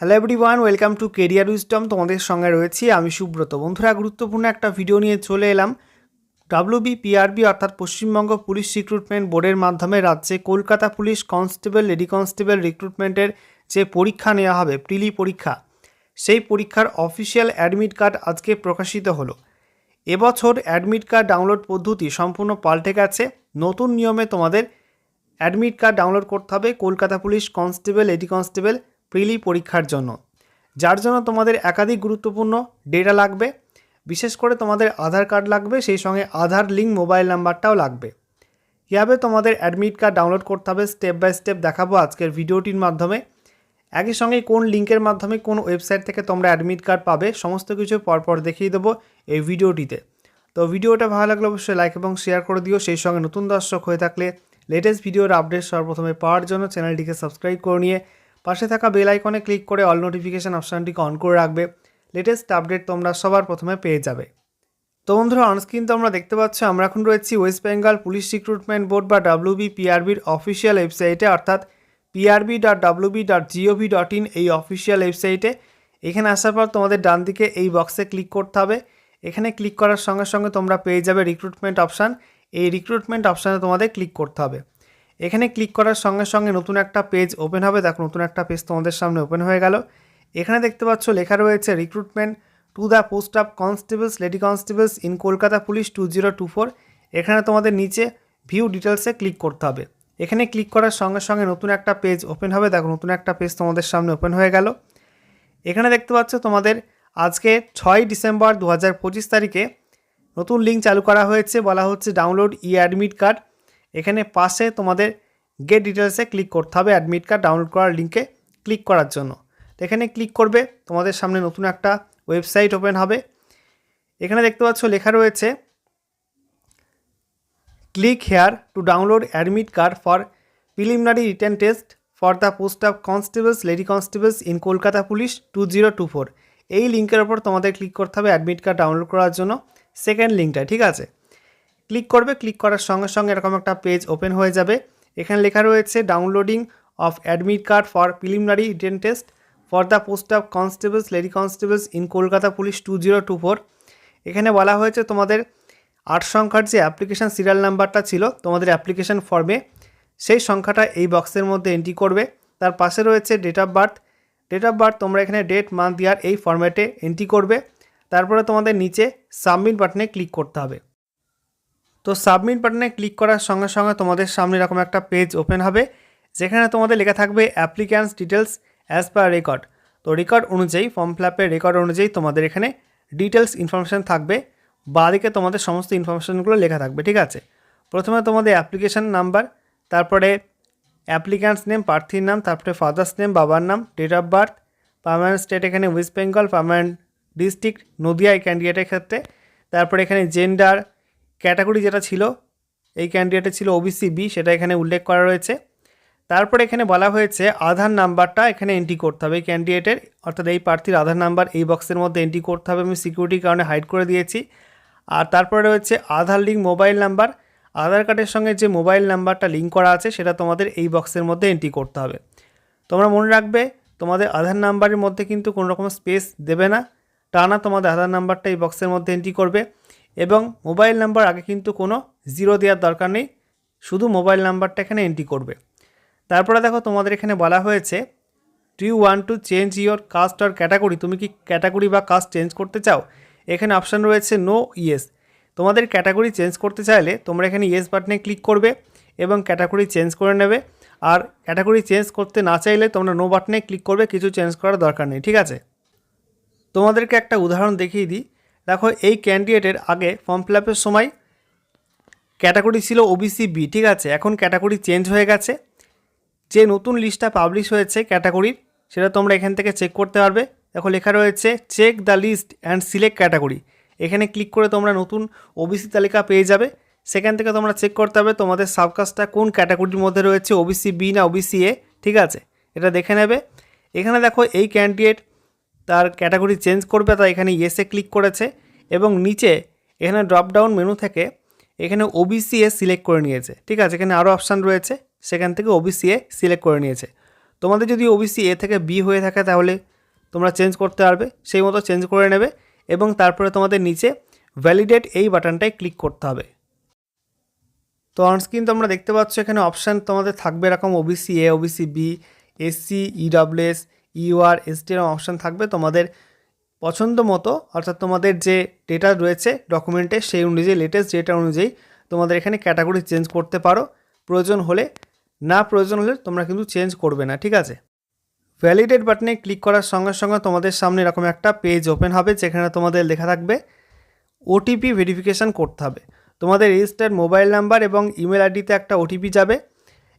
Hello everyone welcome to career wisdom তোমাদের সঙ্গে রয়েছি আমি সুব্রত। বন্ধুরা, গুরুত্বপূর্ণ একটা ভিডিও নিয়ে চলে এলাম। ডাব্লিউবি পিআরবি অর্থাৎ পশ্চিমবঙ্গ পুলিশ রিক্রুটমেন্ট বোর্ডের মাধ্যমে রাজ্যে Kolkata police constable lady constable রিক্রুটমেন্টের যে পরীক্ষা নেওয়া হবে, প্রিলি পরীক্ষা, সেই পরীক্ষার অফিসিয়াল অ্যাডমিট কার্ড আজকে প্রকাশিত হলো। এবছর অ্যাডমিট কার্ড ডাউনলোড পদ্ধতি সম্পূর্ণ পাল্টে গেছে। নতুন নিয়মে তোমাদের অ্যাডমিট কার্ড ডাউনলোড করতে হবে। কলকাতা পুলিশ কনস্টেবল এডি কনস্টেবল প্রিলি পরীক্ষার জন্য। যার জন্য তোমাদের একাধিক গুরুত্বপূর্ণ ডেটা লাগবে। বিশেষ করে তোমাদের আধার কার্ড লাগবে, সেই সঙ্গে আধার লিঙ্ক মোবাইল নাম্বারটাও লাগবে। কীভাবে তোমাদের অ্যাডমিট কার্ড ডাউনলোড করতে হবে স্টেপ বাই স্টেপ দেখাবো আজকের ভিডিওটির মাধ্যমে। একই সঙ্গে কোন লিঙ্কের মাধ্যমে কোন ওয়েবসাইট থেকে তোমরা অ্যাডমিট কার্ড পাবে, সমস্ত কিছু পরপর দেখিয়ে দেবো এই ভিডিওটিতে। তো ভিডিওটা ভালো লাগলে অবশ্যই লাইক এবং শেয়ার করে দিও। সেই সঙ্গে নতুন দর্শক হয়ে থাকলে লেটেস্ট ভিডিওর আপডেট সর্বপ্রথমে পাওয়ার জন্য চ্যানেলটিকে সাবস্ক্রাইব করে নিয়ে পাশে থাকা বেল আইকনে ক্লিক করে অল নোটিফিকেশান অপশানটিকে অন করে রাখবে। লেটেস্ট আপডেট তোমরা সবার প্রথমে পেয়ে যাবে। তো বন্ধুরা অনস্ক্রিন তোমরা দেখতে পাচ্ছ, আমরা এখন রয়েছি West Bengal police recruitment board বা ডাব্লিউবি পিআরবির অফিসিয়াল ওয়েবসাইটে অর্থাৎ PRB dot WB dot GOV dot in এই অফিসিয়াল ওয়েবসাইটে এখানে আসার পর তোমাদের ডান দিকে এই বক্সে ক্লিক করতে হবে। এখানে ক্লিক করার সঙ্গে সঙ্গে তোমরা পেয়ে যাবে রিক্রুটমেন্ট অপশান এই রিক্রুটমেন্ট অপশানে তোমাদের ক্লিক করতে হবে। এখানে ক্লিক করার সঙ্গে সঙ্গে নতুন একটা পেজ ওপেন হবে। দেখো, নতুন একটা পেজ তোমাদের সামনে ওপেন হয়ে গেল। এখানে দেখতে পাচ্ছ লেখা রয়েছে recruitment to the post of constables lady constables in Kolkata police two zero two four এখানে তোমাদের নিচে ভিউ ডিটেলসে ক্লিক করতে হবে। এখানে ক্লিক করার সঙ্গে সঙ্গে নতুন একটা পেজ ওপেন হবে। দেখো, নতুন একটা পেজ তোমাদের সামনে ওপেন হয়ে গেল। এখানে দেখতে পাচ্ছ তোমাদের আজকে ছয় ডিসেম্বর দু হাজার পঁচিশ তারিখে নতুন লিঙ্ক চালু করা হয়েছে। বলা হচ্ছে ডাউনলোড ই অ্যাডমিট কার্ড এখানে পাশে তোমাদের গেট ডিটেলসে ক্লিক করতে হবে অ্যাডমিট কার্ড ডাউনলোড করার লিঙ্কে ক্লিক করার জন্য। এখানে ক্লিক করবে, তোমাদের সামনে নতুন একটা ওয়েবসাইট ওপেন হবে। এখানে দেখতে পাচ্ছ লেখা রয়েছে click here to download admit card for preliminary written test for the post of constables lady constables in Kolkata police two zero two four এই লিঙ্কের ওপর তোমাদের ক্লিক করতে হবে অ্যাডমিট কার্ড ডাউনলোড করার জন্য। সেকেন্ড লিঙ্কটা ঠিক আছে? ক্লিক করবে, ক্লিক করার সঙ্গে সঙ্গে এরকম একটা পেজ ওপেন হয়ে যাবে। এখানে লেখা রয়েছে downloading of admit card for preliminary written test for the post of constables lady constables in Kolkata police two zero two four এখানে বলা হয়েছে, তোমাদের আট সংখ্যার যে অ্যাপ্লিকেশান সিরিয়াল নাম্বারটা ছিল, তোমাদের অ্যাপ্লিকেশান ফর্মে সেই সংখ্যাটা এই বক্সের মধ্যে এন্ট্রি করবে। তার পাশে রয়েছে date of birth date of birth তোমরা এখানে ডেট মান্থ ইয়ার এই ফর্ম্যাটে এন্ট্রি করবে। তারপরে তোমাদের নিচে সাবমিট বাটনে ক্লিক করতে হবে। তো সাবমিট বাটনে ক্লিক করার সঙ্গে সঙ্গে তোমাদের সামনে এরকম একটা পেজ ওপেন হবে, যেখানে তোমাদের লেখা থাকবে applicant's details as per record তো রেকর্ড অনুযায়ী ফর্ম ফিলাপের রেকর্ড অনুযায়ী তোমাদের এখানে ডিটেলস ইনফরমেশান থাকবে, বাদিকে তোমাদের সমস্ত ইনফরমেশানগুলো লেখা থাকবে, ঠিক আছে? প্রথমে তোমাদের অ্যাপ্লিকেশান নাম্বার তারপরে অ্যাপ্লিক্যান্টস নেম প্রার্থীর নাম, তারপরে ফাদার্স নেম বাবার নাম date of birth permanent state এখানে West Bengal permanent district Nadia ক্যান্ডিডেটের ক্ষেত্রে, তারপরে এখানে জেন্ডার ক্যাটাগরি যেটা ছিল, এই ক্যান্ডিডেটে ছিল ওবিসি বি সেটা এখানে উল্লেখ করা রয়েছে। তারপরে এখানে বলা হয়েছে আধার নাম্বারটা এখানে এন্ট্রি করতে হবে। এই ক্যান্ডিডেটের অর্থাৎ এই প্রার্থীর আধার নাম্বার এই বক্সের মধ্যে এন্ট্রি করতে হবে। আমি সিকিউরিটির কারণে হাইড করে দিয়েছি। আর তারপরে রয়েছে Aadhaar link mobile number Aadhaar কার্ডের সঙ্গে যে মোবাইল নাম্বারটা লিঙ্ক করা আছে, সেটা তোমাদের এই বক্সের মধ্যে এন্ট্রি করতে হবে। তোমরা মনে রাখবে, তোমাদের আধার নাম্বারের মধ্যে কিন্তু কোনো রকম স্পেস দেবে না। টানা তোমাদের আধার নাম্বারটা এই বক্সের মধ্যে এন্ট্রি করবে। এবং মোবাইল নাম্বার আগে কিন্তু কোনো জিরো দেওয়ার দরকার নেই, শুধু মোবাইল নাম্বারটা এখানে এন্ট্রি করবে। তারপরে দেখো তোমাদের এখানে বলা হয়েছে do you want to change your caste or category তুমি কি ক্যাটাগরি বা কাস্ট চেঞ্জ করতে চাও? এখানে অপশান রয়েছে নো ইয়েস তোমাদের ক্যাটাগরি চেঞ্জ করতে চাইলে তোমরা এখানে ইয়েস বাটনে ক্লিক করবে এবং ক্যাটাগরি চেঞ্জ করে নেবে। আর ক্যাটাগরি চেঞ্জ করতে না চাইলে তোমরা নো বাটনে ক্লিক করবে, কিছু চেঞ্জ করার দরকার নেই, ঠিক আছে? তোমাদেরকে একটা উদাহরণ দেখিয়ে দিই। দেখো, এই ক্যান্ডিডেটের আগে ফর্ম ফিল সময় ক্যাটাগরি ছিল ওবিসি বি ঠিক আছে? এখন ক্যাটাগরি চেঞ্জ হয়ে গেছে। যে নতুন লিস্টটা পাবলিশ হয়েছে ক্যাটাগরির সেটা তোমরা এখান থেকে চেক করতে পারবে। দেখো, লেখা রয়েছে check the list and select category এখানে ক্লিক করে তোমরা নতুন ওবিসি তালিকা পেয়ে যাবে। সেখান থেকে তোমরা চেক করতে হবে তোমাদের সাবকাস্টটা কোন ক্যাটাগরির মধ্যে রয়েছে ওবিসি বি না ওবিসি এ ঠিক আছে? এটা দেখে নেবে। এখানে দেখো, এই ক্যান্ডিডেট তার ক্যাটাগরি চেঞ্জ করবে, তাই এখানে ইয়েসে ক্লিক করেছে এবং নিচে এখানে ড্রপডাউন মেনু থেকে এখানে ওবিসি এ সিলেক্ট করে নিয়েছে। ঠিক আছে, এখানে আরও অপশান রয়েছে, সেখান থেকে ওবিসি এ সিলেক্ট করে নিয়েছে। তোমাদের যদি ওবিসি এ থেকে বি হয়ে থাকে, তাহলে তোমরা চেঞ্জ করতে পারবে, সেই মতো চেঞ্জ করে নেবে এবং তারপরে তোমাদের নিচে ভ্যালিডেট এই বাটনটায় ক্লিক করতে হবে। তো অনস্ক্রিন তোমরা দেখতে পাচ্ছ, এখানে অপশান তোমাদের থাকবে এরকম OBC A OBC B SC EWS UR ST এরকম অপশান থাকবে তোমাদের পছন্দ মতো, অর্থাৎ তোমাদের যে ডেটা রয়েছে ডকুমেন্টে সেই অনুযায়ী লেটেস্ট ডেটা অনুযায়ী তোমাদের এখানে ক্যাটাগরি চেঞ্জ করতে পারো। প্রয়োজন হলে, না প্রয়োজন হলে তোমরা কিন্তু চেঞ্জ করবে না, ঠিক আছে? ভ্যালিডেট বাটনে ক্লিক করার সঙ্গে সঙ্গে তোমাদের সামনে এরকম একটা পেজ ওপেন হবে, যেখানে তোমাদের লেখা থাকবে ওটিপি ভেরিফিকেশান করতে হবে। তোমাদের রেজিস্টার্ড মোবাইল নাম্বার এবং ইমেল আইডিতে একটা ওটিপি যাবে।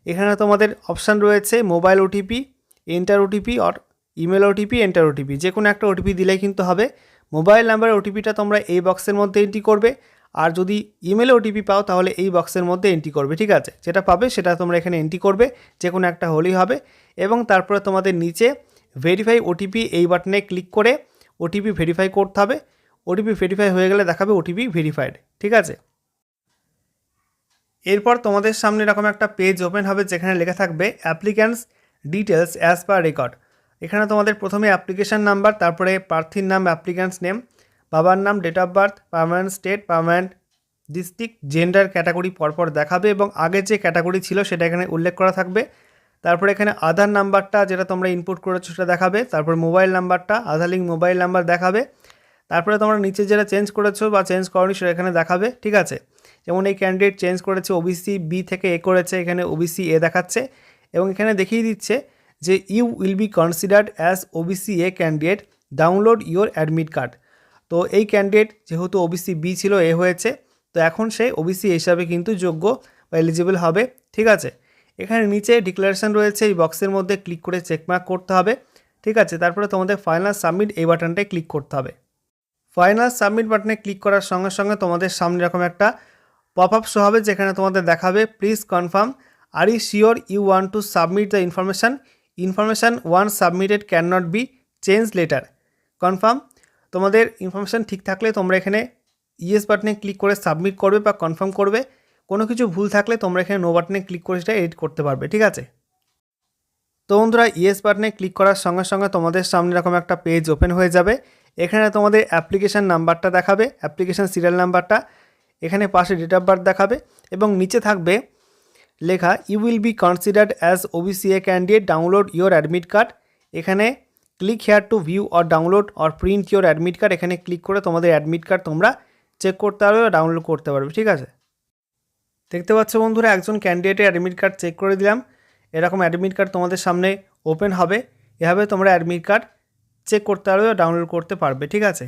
এখানে তোমাদের অপশান রয়েছে mobile OTP enter OTP or email OTP enter OTP যে কোনো একটা ওটিপি দিলেই কিন্তু হবে। মোবাইল নাম্বারের ওটিপিটা তোমরা এই বক্সের মধ্যে এন্ট্রি করবে। আর যদি ইমেলে ওটিপি পাও, তাহলে এই বক্সের মধ্যে এন্ট্রি করবে, ঠিক আছে? যেটা পাবে, সেটা তোমরা এখানে এন্ট্রি করবে যে কোনো একটা হলেই হবে। এবং তারপরে তোমাদের নিচে ভেরিফাই ওটিপি এই বাটনে ক্লিক করে ওটিপি ভেরিফাই করতে হবে। ওটিপি ভেরিফাই হয়ে গেলে দেখাবে ওটিপি ভেরিফাইড ঠিক আছে? এরপর তোমাদের সামনে এরকম একটা পেজ ওপেন হবে, যেখানে লেখা থাকবে applicant's details as per record এখানে তোমাদের প্রথমে অ্যাপ্লিকেশান নাম্বার তারপরে প্রার্থীর নাম অ্যাপ্লিক্যান্টস নেম বাবার নাম date of birth permanent state permanent district gender category পরপর দেখাবে এবং আগে যে ক্যাটাগরি ছিল সেটা এখানে উল্লেখ করা থাকবে। তারপরে এখানে আধার নাম্বারটা যেটা তোমরা ইনপুট করেছ সেটা দেখাবে, তারপর মোবাইল নাম্বারটা, আধার লিঙ্ক মোবাইল নাম্বার দেখাবে, তারপরে তোমরা নিচে যেটা চেঞ্জ করেছ বা চেঞ্জ করনি সেটা এখানে দেখাবে, ঠিক আছে? যেমন এই ক্যান্ডিডেট চেঞ্জ করেছে ওবিসি বি থেকে এ করেছে, এখানে ওবিসি এ দেখাচ্ছে এবং এখানে দেখিয়ে দিচ্ছে যে you will be considered as OBC A candidate download your admit card তো এই ক্যান্ডিডেট যেহেতু ওবিসি বি ছিল এ হয়েছে, তো এখন সে ওবিসি হিসাবে কিন্তু যোগ্য বা এলিজিবল হবে, ঠিক আছে? এখানে নিচে ডিক্লারেশন রয়েছে, এই বক্সের মধ্যে ক্লিক করে চেকমার্ক করতে হবে, ঠিক আছে? তারপরে তোমাদের ফাইনাল সাবমিট এই বাটনটায় ক্লিক করতে হবে। ফাইনাল সাবমিট বাটনে ক্লিক করার সঙ্গে সঙ্গে তোমাদের সামনে এরকম একটা পপ আপ শো হবে, যেখানে তোমাদের দেখাবে please confirm are you sure you want to submit the information information once submitted can not be change later. Confirm? তোমাদের ইনফরমেশান ঠিক থাকলে তোমরা এখানে ইয়েস বাটনে ক্লিক করে সাবমিট করবে বা কনফার্ম করবে। কোনো কিছু ভুল থাকলে তোমরা এখানে নো বাটনে ক্লিক করে সেটা এডিট করতে পারবে, ঠিক আছে? তো বন্ধুরা, ইয়েস বাটনে ক্লিক করার সঙ্গে সঙ্গে তোমাদের সামনে এরকম একটা পেজ ওপেন হয়ে যাবে। এখানে তোমাদের অ্যাপ্লিকেশান নাম্বারটা দেখাবে, অ্যাপ্লিকেশান সিরিয়াল নাম্বারটা। এখানে পাশে ডেট অফ বার্থ দেখাবে এবং নিচে থাকবে লেখা you will be considered as OBC a candidate download your admit card এখানে click here to view or download or print your admit card এখানে ক্লিক করে তোমাদের অ্যাডমিট কার্ড তোমরা চেক করতে পারবে বা ডাউনলোড করতে পারবে, ঠিক আছে? দেখতে পাচ্ছ বন্ধুরা, একজন ক্যান্ডিডেটের অ্যাডমিট কার্ড চেক করে দিলাম। এরকম অ্যাডমিট কার্ড তোমাদের সামনে ওপেন হবে। এভাবে তোমরা অ্যাডমিট কার্ড চেক করতে পারবে বা ডাউনলোড করতে পারবে, ঠিক আছে?